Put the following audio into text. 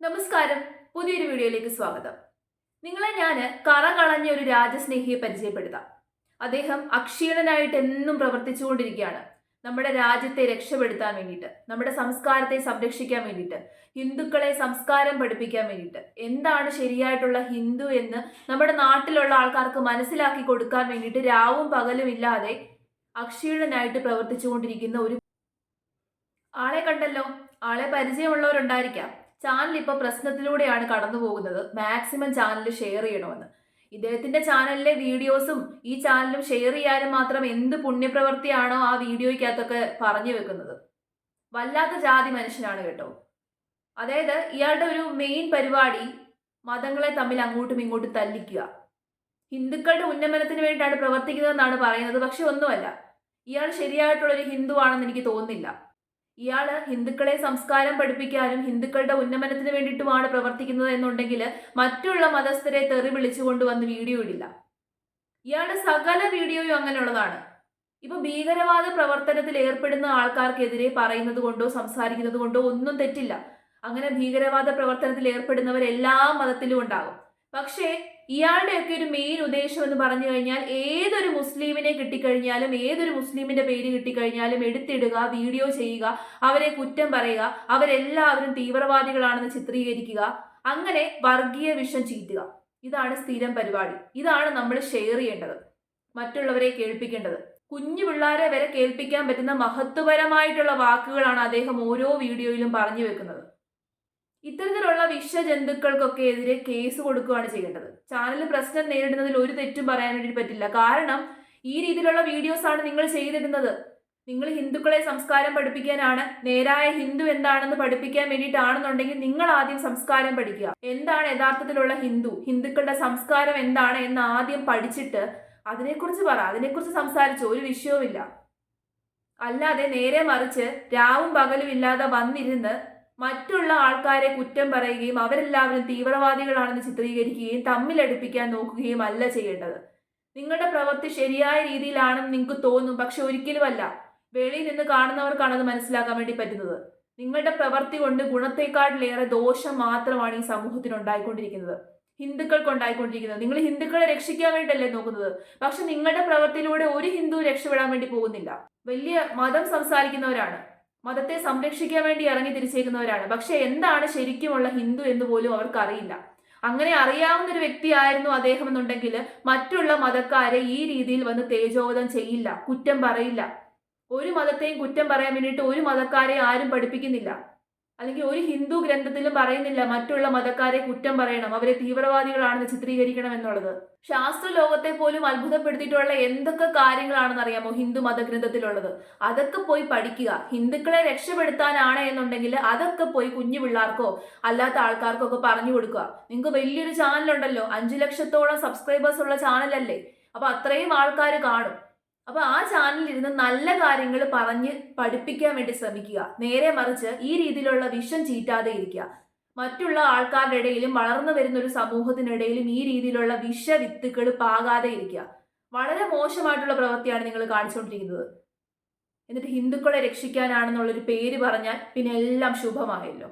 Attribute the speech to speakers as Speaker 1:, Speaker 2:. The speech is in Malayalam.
Speaker 1: നമസ്കാരം. പുതിയൊരു വീഡിയോയിലേക്ക് സ്വാഗതം. നിങ്ങളെ ഞാൻ കറ കളഞ്ഞ ഒരു രാജസ്നേഹിയെ പരിചയപ്പെടുത്താം. അദ്ദേഹം അക്ഷീണനായിട്ട് എന്നും പ്രവർത്തിച്ചുകൊണ്ടിരിക്കുകയാണ്. നമ്മുടെ രാജ്യത്തെ രക്ഷപ്പെടുത്താൻ വേണ്ടിയിട്ട് നമ്മുടെ സംസ്കാരത്തെ സംരക്ഷിക്കാൻ വേണ്ടിയിട്ട് ഹിന്ദുക്കളെ സംസ്കാരം പഠിപ്പിക്കാൻ വേണ്ടിയിട്ട് എന്താണ് ശരിയായിട്ടുള്ള ഹിന്ദു എന്ന് നമ്മുടെ നാട്ടിലുള്ള ആൾക്കാർക്ക് മനസ്സിലാക്കി കൊടുക്കാൻ വേണ്ടിയിട്ട് രാവും പകലും ഇല്ലാതെ അക്ഷീണനായിട്ട് പ്രവർത്തിച്ചുകൊണ്ടിരിക്കുന്ന ഒരു ആളെ കണ്ടല്ലോ. ആളെ പരിചയമുള്ളവരുണ്ടായിരിക്കാം. ചാനൽ ഇപ്പൊ പ്രശ്നത്തിലൂടെയാണ് കടന്നു പോകുന്നത്. മാക്സിമം ചാനൽ ഷെയർ ചെയ്യണമെന്ന്. ഇദ്ദേഹത്തിന്റെ ചാനലിലെ വീഡിയോസും ഈ ചാനലും ഷെയർ ചെയ്യാനും മാത്രം എന്ത് പുണ്യപ്രവൃത്തിയാണോ ആ വീഡിയോയ്ക്കകത്തൊക്കെ പറഞ്ഞു വെക്കുന്നത്. വല്ലാത്ത ജാതി മനുഷ്യനാണ് കേട്ടോ. അതായത് ഇയാളുടെ ഒരു മെയിൻ പരിപാടി മതങ്ങളെ തമ്മിൽ അങ്ങോട്ടും ഇങ്ങോട്ടും തല്ലിക്കുക. ഹിന്ദുക്കളുടെ ഉന്നമനത്തിന് വേണ്ടിയിട്ടാണ് പ്രവർത്തിക്കുന്നതെന്നാണ് പറയുന്നത്. പക്ഷെ ഒന്നുമല്ല. ഇയാൾ ശരിയായിട്ടുള്ള ഒരു ഹിന്ദു ആണെന്ന് എനിക്ക് തോന്നുന്നില്ല. ഇയാൾ ഹിന്ദുക്കളെ സംസ്കാരം പഠിപ്പിക്കാനും ഹിന്ദുക്കളുടെ ഉന്നമനത്തിന് വേണ്ടിയിട്ടുമാണ് പ്രവർത്തിക്കുന്നത് എന്നുണ്ടെങ്കിൽ മറ്റുള്ള മതസ്ഥരെ തെറി വിളിച്ചുകൊണ്ട് വന്ന് വീഡിയോ ഇടില്ല. ഇയാളുടെ സകല വീഡിയോയും അങ്ങനെയുള്ളതാണ്. ഇപ്പൊ ഭീകരവാദ പ്രവർത്തനത്തിൽ ഏർപ്പെടുന്ന ആൾക്കാർക്കെതിരെ പറയുന്നത് കൊണ്ടോ സംസാരിക്കുന്നത് കൊണ്ടോ ഒന്നും തെറ്റില്ല. അങ്ങനെ ഭീകരവാദ പ്രവർത്തനത്തിൽ ഏർപ്പെടുന്നവർ എല്ലാ മതത്തിലും ഉണ്ടാകും. പക്ഷേ ഇയാളുടെയൊക്കെ ഒരു മെയിൻ ഉദ്ദേശം എന്ന് പറഞ്ഞു കഴിഞ്ഞാൽ ഏതൊരു മുസ്ലിമിനെ കിട്ടിക്കഴിഞ്ഞാലും ഏതൊരു മുസ്ലിമിന്റെ പേര് കിട്ടിക്കഴിഞ്ഞാലും എടുത്തിടുക വീഡിയോ ചെയ്യുക അവരെ കുറ്റം പറയുക അവരെല്ലാവരും തീവ്രവാദികളാണെന്ന് ചിത്രീകരിക്കുക അങ്ങനെ വർഗീയ വിഷം ചീറ്റുക. ഇതാണ് സ്ഥിരം പരിപാടി. ഇതാണ് നമ്മൾ ഷെയർ ചെയ്യേണ്ടത് മറ്റുള്ളവരെ കേൾപ്പിക്കേണ്ടത്. കുഞ്ഞു പിള്ളേരെ വരെ കേൾപ്പിക്കാൻ പറ്റുന്ന മഹത്വപരമായിട്ടുള്ള വാക്കുകളാണ് അദ്ദേഹം ഓരോ വീഡിയോയിലും പറഞ്ഞു വെക്കുന്നത്. ഇത്തരത്തിലുള്ള വിഷജന്തുക്കൾക്കൊക്കെ എതിരെ കേസ് കൊടുക്കുകയാണ് ചെയ്യേണ്ടത്. ചാനൽ പ്രശ്നം നേരിടുന്നതിൽ ഒരു തെറ്റും പറയാൻ വേണ്ടി പറ്റില്ല. കാരണം ഈ രീതിയിലുള്ള വീഡിയോസ് ആണ് നിങ്ങൾ ചെയ്തിരുന്നത് നിങ്ങൾ ഹിന്ദുക്കളെ സംസ്കാരം പഠിപ്പിക്കാനാണ് നേരായ ഹിന്ദു എന്താണെന്ന് പഠിപ്പിക്കാൻ വേണ്ടിയിട്ടാണെന്നുണ്ടെങ്കിൽ നിങ്ങൾ ആദ്യം സംസ്കാരം പഠിക്കുക. എന്താണ് യഥാർത്ഥത്തിലുള്ള ഹിന്ദു? ഹിന്ദുക്കളുടെ സംസ്കാരം എന്താണ് എന്ന് ആദ്യം പഠിച്ചിട്ട് അതിനെക്കുറിച്ച് പറ. അതിനെക്കുറിച്ച് സംസാരിച്ചു ഒരു വിഷയവുമില്ല. അല്ലാതെ നേരെ മറിച്ച് രാവും പകലും ഇല്ലാതെ വന്നിരുന്ന് മറ്റുള്ള ആൾക്കാരെ കുറ്റം പറയുകയും അവരെല്ലാവരും തീവ്രവാദികളാണെന്ന് ചിത്രീകരിക്കുകയും തമ്മിലടുപ്പിക്കാൻ നോക്കുകയും അല്ല ചെയ്യേണ്ടത്. നിങ്ങളുടെ പ്രവൃത്തി ശരിയായ രീതിയിലാണെന്ന് നിങ്ങൾക്ക് തോന്നും പക്ഷെ ഒരിക്കലുമല്ല. വെളിയിൽ നിന്ന് കാണുന്നവർക്കാണ് അത് മനസ്സിലാക്കാൻ വേണ്ടി പറ്റുന്നത്. നിങ്ങളുടെ പ്രവൃത്തി കൊണ്ട് ഗുണത്തെക്കാട്ടിലേറെ ദോഷം മാത്രമാണ് ഈ സമൂഹത്തിന് ഉണ്ടായിക്കൊണ്ടിരിക്കുന്നത്. ഹിന്ദുക്കൾക്ക് ഉണ്ടായിക്കൊണ്ടിരിക്കുന്നത്. നിങ്ങൾ ഹിന്ദുക്കളെ രക്ഷിക്കാൻ വേണ്ടിയല്ലേ നോക്കുന്നത്. പക്ഷെ നിങ്ങളുടെ പ്രവൃത്തിയിലൂടെ ഒരു ഹിന്ദു രക്ഷപ്പെടാൻ വേണ്ടി പോകുന്നില്ല. വലിയ മതം സംസാരിക്കുന്നവരാണ്. മതത്തെ സംരക്ഷിക്കാൻ വേണ്ടി ഇറങ്ങി തിരിച്ചേക്കുന്നവരാണ്. പക്ഷെ എന്താണ് ശരിക്കുമുള്ള ഹിന്ദു എന്ന് പോലും അവർക്ക് അറിയില്ല അങ്ങനെ അറിയാവുന്ന ഒരു വ്യക്തിയായിരുന്നു അദ്ദേഹം എന്നുണ്ടെങ്കിൽ മറ്റുള്ള മതക്കാരെ ഈ രീതിയിൽ വന്ന് തേജോവധം ചെയ്യില്ല കുറ്റം പറയില്ല. ഒരു മതത്തെയും കുറ്റം പറയാൻ വേണ്ടിയിട്ട് ഒരു മതക്കാരെ ആരും പഠിപ്പിക്കുന്നില്ല. അല്ലെങ്കിൽ ഒരു ഹിന്ദു ഗ്രന്ഥത്തിലും പറയുന്നില്ല മറ്റുള്ള മതക്കാരെ കുറ്റം പറയണം അവരെ തീവ്രവാദികളാണെന്ന് ചിത്രീകരിക്കണം എന്നുള്ളത്. ശാസ്ത്ര ലോകത്തെ പോലും അത്ഭുതപ്പെടുത്തിയിട്ടുള്ള എന്തൊക്കെ കാര്യങ്ങളാണെന്ന് അറിയാമോ ഹിന്ദു മതഗ്രന്ഥത്തിലുള്ളത്? അതൊക്കെ പോയി പഠിക്കുക. ഹിന്ദുക്കളെ രക്ഷപ്പെടുത്താനാണ് എന്നുണ്ടെങ്കിൽ അതൊക്കെ പോയി കുഞ്ഞു പിള്ളേർക്കോ അല്ലാത്ത ആൾക്കാർക്കോ ഒക്കെ പറഞ്ഞു കൊടുക്കുക. നിങ്ങൾക്ക് വലിയൊരു ചാനലുണ്ടല്ലോ അഞ്ചു ലക്ഷത്തോളം സബ്സ്ക്രൈബേഴ്സ് ഉള്ള ചാനലല്ലേ? അപ്പൊ അത്രയും ആൾക്കാർ കാണും. അപ്പൊ ആ ചാനലിൽ ഇരുന്ന് നല്ല കാര്യങ്ങൾ പറഞ്ഞ് പഠിപ്പിക്കാൻ വേണ്ടി ശ്രമിക്കുക. നേരെ മറിച്ച് ഈ രീതിയിലുള്ള വിഷം ചീറ്റാതെ ഇരിക്കുക. മറ്റുള്ള ആൾക്കാരുടെ ഇടയിലും വളർന്നു വരുന്ന ഒരു സമൂഹത്തിനിടയിലും ഈ രീതിയിലുള്ള വിഷവിത്തുകൾ പാകാതെ ഇരിക്കുക. വളരെ മോശമായിട്ടുള്ള പ്രവൃത്തിയാണ് നിങ്ങൾ കാണിച്ചുകൊണ്ടിരിക്കുന്നത്. എന്നിട്ട് ഹിന്ദുക്കളെ രക്ഷിക്കാനാണെന്നുള്ളൊരു പേര് പറഞ്ഞാൽ പിന്നെ എല്ലാം ശുഭമായല്ലോ.